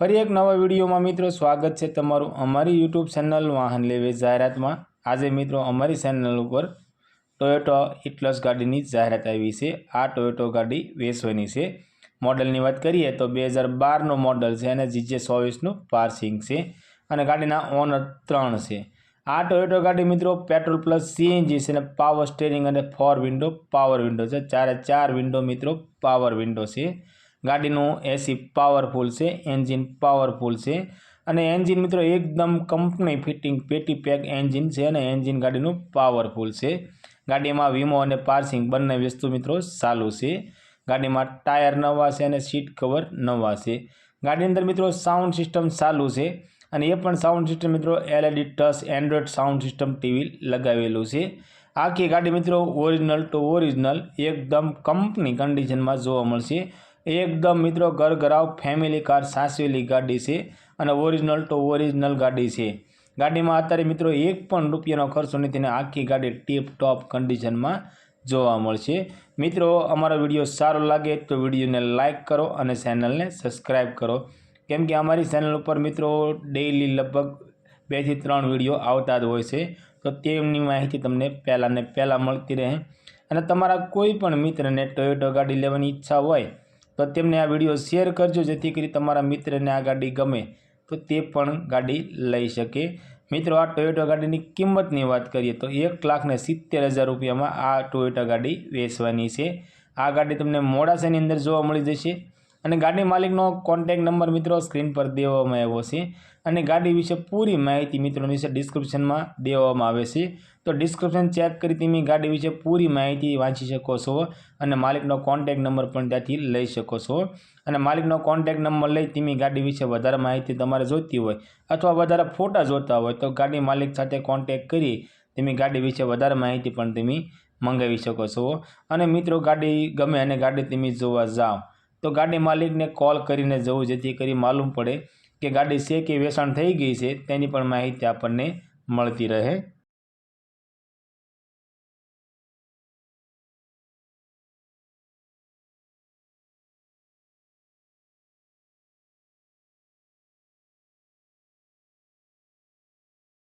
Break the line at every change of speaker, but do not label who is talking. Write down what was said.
ફરી એક નવા વિડીયોમાં મિત્રો સ્વાગત છે તમારું અમારી યુટ્યુબ ચેનલ વાહન લેવે જાહેરાતમાં. આજે મિત્રો અમારી ચેનલ ઉપર ટોયોટો ઇટલસ ગાડીની જાહેરાત આવી છે. આ ટોયોટો ગાડી વેચવાની છે. મોડલની વાત કરીએ તો બે હજાર બારનું મોડલ છે અને જીજે ચોવીસનું પાર્સિંગ છે અને ગાડીના ઓનર ત્રણ છે. આ ટોયોટો ગાડી મિત્રો પેટ્રોલ પ્લસ સીએનજી છે અને પાવર સ્ટેરિંગ અને ફોર વિન્ડો, પાવર વિન્ડો છે. ચારે ચાર વિન્ડો મિત્રો પાવર વિન્ડો છે. ગાડીનું એસી પાવરફુલ છે એન્જિન પાવરફુલ છે. અને એન્જિન મિત્રો એકદમ કંપની ફિટિંગ પેટી પેક એન્જિન છે અને એન્જિન ગાડીનું પાવરફુલ છે. ગાડીમાં વીમો અને પાર્સિંગ બંને વસ્તુ મિત્રો ચાલુ છે. ગાડીમાં ટાયર નવા છે અને સીટ કવર નવા છે. ગાડીની અંદર મિત્રો સાઉન્ડ સિસ્ટમ ચાલુ છે અને એ પણ સાઉન્ડ સિસ્ટમ મિત્રો LED touch Android sound system TV લગાવેલું છે. આખી ગાડી મિત્રો ઓરિજિનલ ટુ ઓરિજિનલ એકદમ કંપની કન્ડિશનમાં જોવા મળશે. એકદમ મિત્રો ઘરઘરાવ ફેમિલી કાર સાસવેલી ગાડી છે અને ઓરિજિનલ ટુ ઓરિજિનલ ગાડી છે. ગાડીમાં અત્યારે મિત્રો એક પણ રૂપિયાનો ખર્ચો નથી અને આખી ગાડી ટીપ ટોપ કન્ડિશનમાં જોવા મળશે. મિત્રો, અમારો વીડિયો સારો લાગે તો વિડીયોને લાઇક કરો અને ચેનલને સબસ્ક્રાઈબ કરો. કેમ કે અમારી ચેનલ ઉપર મિત્રો ડેઈલી લગભગ બેથી ત્રણ વીડિયો આવતા જ હોય છે. તો તેમની માહિતી તમને પહેલાં ને પહેલાં મળતી રહે. અને તમારા કોઈ પણ મિત્રને ટોયોટો ગાડી લેવાની ઈચ્છા હોય તો તેમને આ વીડિયો શેર કરજો જેથી કરી તમારા મિત્રને આ ગાડી ગમે તો તે પણ ગાડી લઈ શકે. મિત્રો, આ ટોયોટો ગાડીની કિંમતની વાત કરીએ તો એક લાખને સિત્તેર હજાર રૂપિયામાં આ ટોયોટા ગાડી વેચવાની છે. આ ગાડી તમને મોડાસાની અંદર જોવા મળી જશે. અને ગાડી માલિકનો કોન્ટેક નંબર મિત્રો સ્ક્રીન પર દેવામાં આવ્યો છે. અને ગાડી વિશે પૂરી માહિતી મિત્રો વિશે ડિસ્ક્રિપ્શનમાં દેવામાં આવે છે. તો ડિસ્ક્રિપ્શન ચેક કરી તમે ગાડી વિશે પૂરી માહિતી વાંચી શકો છો અને માલિકનો કોન્ટેક નંબર પણ ત્યાંથી લઈ શકો છો. અને માલિકનો કોન્ટેક નંબર લઈ તમે ગાડી વિશે વધારે માહિતી તમારે જોઈતી હોય અથવા વધારે ફોટા જોતા હોય તો ગાડી માલિક સાથે કોન્ટેક કરી તમે ગાડી વિશે વધારે માહિતી પણ તમે મંગાવી શકો છો. અને મિત્રો ગાડી ગમે અને ગાડી તમે જોવા જાઓ તો ગાડી માલિકને કોલ કરીને જવું, જેથી કરી માલુમ પડે કે ગાડી છે કે વેચાણ થઈ ગઈ છે, તેની પણ માહિતી આપણને મળતી રહે.